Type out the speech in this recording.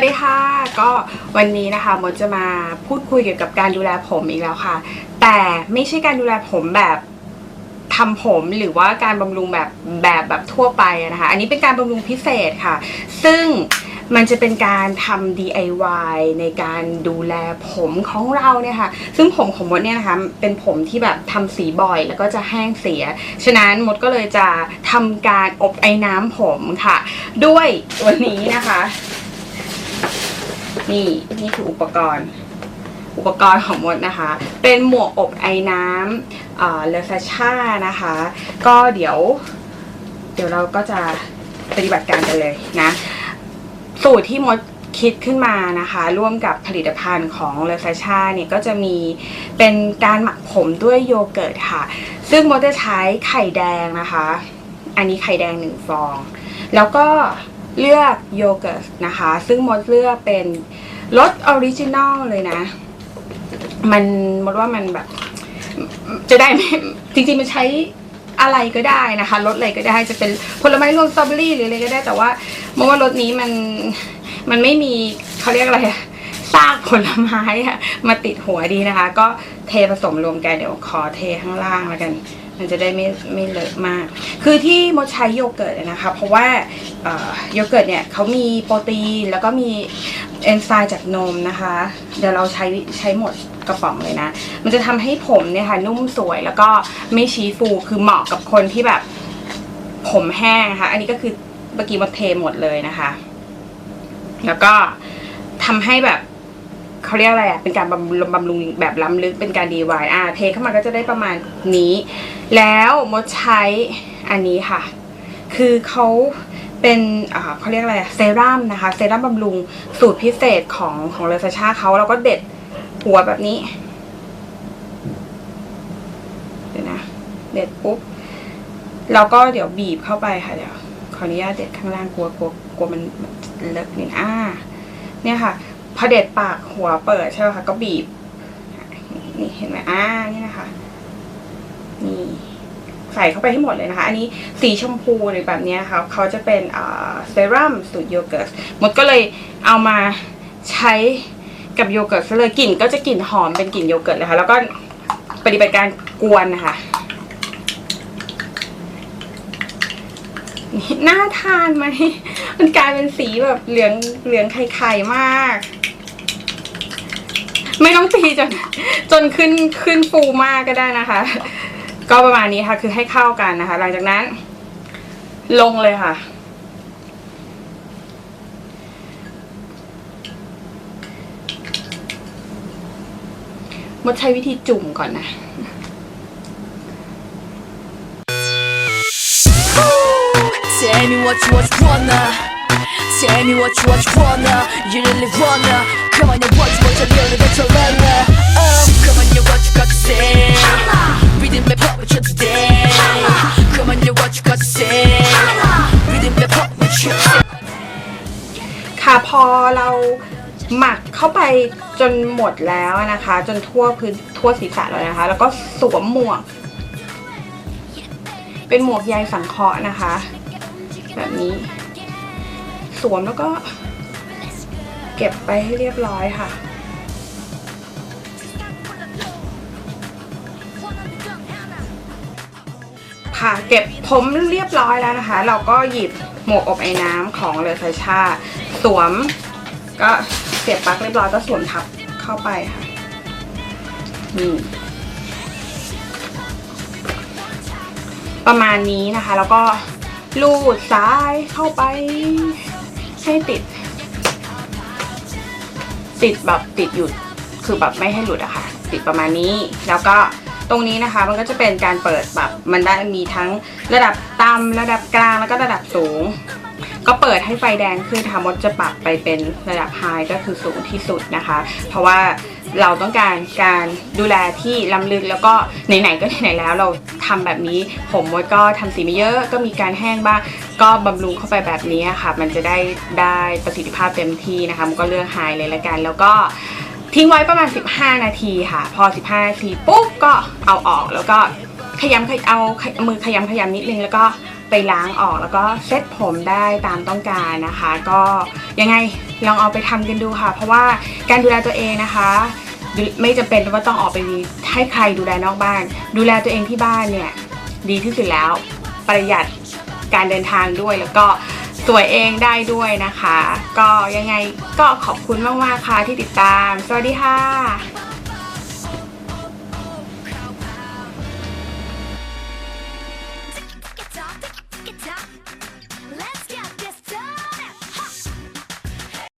วัสดีค่ะ ก็วันนี้นะคะมดจะมาพูดคุยเกี่ยวกับการดูแลผมอีกแล้วค่ะ แต่ไม่ใช่การดูแลผมแบบทำผมหรือว่าการบำรุงแบบแบบแบบทั่วไปนะคะ อันนี้เป็นการบำรุงพิเศษค่ะ ซึ่งมันจะเป็นการทำ DIY ในการดูแลผมของเราเนี่ยค่ะ ซึ่งผมของมดเนี่ยนะคะ เป็นผมที่แบบทำสีบ่อยแล้วก็จะแห้งเสีย ฉะนั้นมดก็เลยจะทำการอบไอ้น้ำผมค่ะ ด้วยวันนี้นะคะ นี่นี่คืออุปกรณ์ อุปกรณ์ของมดนะคะ เป็นหมวกอบไอ้น้ำเลฟาช่านะคะ ก็เดี๋ยว เดี๋ยวเราก็จะปฏิบัติการกันเลยนะ สูตรที่มดคิดขึ้นมานะคะ ร่วมกับผลิตภัณฑ์ของเลฟาช่าเนี่ยก็จะมีเป็นการหมักผมด้วยโยเกิร์ตค่ะ ซึ่งมดจะใช้ไข่แดงนะคะ อันนี้ไข่แดงหนึ่งฟอง แล้วก็ เลือกโยเกิร์ตนะคะ ซึ่งมดเลือกเป็นรสออริจินอลเลยนะ มันมดว่ามันแบบ จะได้ไม่จริงๆมันใช้อะไรก็ได้นะคะรสอะไรก็ได้จะเป็นผลไม้รวมสตรอเบอรี่หรืออะไรก็ได้แต่ว่ามดว่ารสนี้มันมันไม่มีเขาเรียกอะไรอะซากผลไม้อะมาติดหัวดีนะคะ ก็เทผสมรวมกันเดี๋ยวขอเทข้างล่างแล้วกัน มันจะได้ไม่ไม่เลอะมาก คือที่มดใช้โยเกิร์ตนะคะ เพราะว่าโยเกิร์ตเนี่ยเขามีโปรตีนแล้วก็มีเอนไซม์จากนมนะคะ เดี๋ยวเราใช้ใช้หมดกระป๋องเลยนะ มันจะทำให้ผมเนี่ยค่ะนุ่มสวยแล้วก็ไม่ชี้ฟู คือเหมาะกับคนที่แบบผมแห้งนะคะ อันนี้ก็คือเมื่อกี้มดเทหมดเลยนะคะ แล้วก็ทำให้แบบ เขาเรียกอะไรอะเป็นการบำรุงบำรุงแบบล้ำลึกเป็นการ DIY อ่าเทเข้ามาก็จะได้ประมาณนี้ แล้วมดใช้อันนี้ค่ะ คือเขาเป็นเขาเรียกอะไรอะเซรั่มนะคะ เซรั่มบำรุงสูตรพิเศษของของเลซชาเขาแล้วก็เด็ดหัวแบบนี้ เดี๋ยวนะ เด็ดปุ๊บ แล้วก็เดี๋ยวบีบเข้าไปค่ะ เดี๋ยว ขออนุญาตเด็ดข้างล่างกลัวกลัวกลัวมันเลอะนิดอ่า เนี่ยค่ะ พอเด็ดปากหัวเปิดใช่ไหมคะก็บีบนี่เห็นไหมอ่านี่นะคะนี่ใส่เข้าไปให้หมดเลยนะคะ อันนี้สีชมพูหรือแบบนี้ยค่ะเขาจะเป็นเซรั่มสูตรโยเกิร์ตมดก็เลยเอามาใช้กับโยเกิร์ตเลยกลิ่นก็จะกลิ่นหอมเป็นกลิ่นโยเกิร์ตเลยค่ะ แล้วก็ปฏิบัติการกวนนะคะนี่น่าทานไหม มันกลายเป็นสีแบบเหลืองเหลืองไข่ๆมาก ไม่ต้องตีจนจนขึ้นขึ้นฟูมากก็ได้นะคะ ก็ประมาณนี้ค่ะ คือให้เข้ากันนะคะ หลังจากนั้น ลงเลยค่ะ มดใช้วิธีจุ่มก่อนนะ Tell me what you, what you wanna Tell me what you, what you wanna You really wanna Come on, you what you, what you really get to learn Oh, come on, you what you got to say Reading me pop with you today Come on, you what you got to say Reading me pop with you today ค่ะพอเราหมักเข้าไปจนหมดแล้วนะคะ จนทั่วพื้นทั่วศีรษะแล้วนะคะ แล้วก็สวมหมวก เป็นหมวกใยสังเคราะห์นะคะ แบบนี้ สวมแล้วก็ เก็บไปให้เรียบร้อยค่ะ ค่ะเก็บผมเรียบร้อยแล้วนะคะ เราก็หยิบหมวกอบไอ้น้ำของเลอซาชาสวม ก็เสียบปลั๊กเรียบร้อยก็สวมทับเข้าไปค่ะนี่ประมาณนี้นะคะ แล้วก็ลูดซ้ายเข้าไปให้ติด ติดแบบติดหยุดคือแบบไม่ให้หลุดอะค่ะ ติดประมาณนี้ แล้วก็ตรงนี้นะคะมันก็จะเป็นการเปิดแบบมันได้มีทั้งระดับต่ำระดับกลางแล้วก็ระดับสูง ก็เปิดให้ไฟแดงขึ้นค่ะมดจะปรับไปเป็นระดับไฮก็คือสูงที่สุดนะคะ เพราะว่าเราต้องการการดูแลที่ล้ำลึกแล้วก็ไหนๆก็ไหนๆแล้วเราทำแบบนี้ ผมมดก็ทำสีไม่เยอะก็มีการแห้งบ้างก็บำรุงเข้าไปแบบนี้ค่ะ มันจะได้ได้ประสิทธิภาพเต็มที่นะคะมันก็เลือกไฮเลยละกัน แล้วก็ทิ้งไว้ประมาณ 15 นาทีค่ะ พอ 15 นาทีปุ๊บก็เอาออกแล้วก็ขยำขยเอามือขยำขยำนิดนึงแล้วก็ ไปล้างออกแล้วก็เซ็ตผมได้ตามต้องการนะคะ ก็ยังไงลองเอาไปทำกันดูค่ะ เพราะว่าการดูแลตัวเองนะคะ ไม่จำเป็นว่าต้องออกไปให้ใครดูแลนอกบ้าน ดูแลตัวเองที่บ้านเนี่ยดีที่สุดแล้วประหยัดการเดินทางด้วยแล้วก็สวยเองได้ด้วยนะคะ ก็ยังไงก็ขอบคุณมากๆค่ะที่ติดตาม สวัสดีค่ะ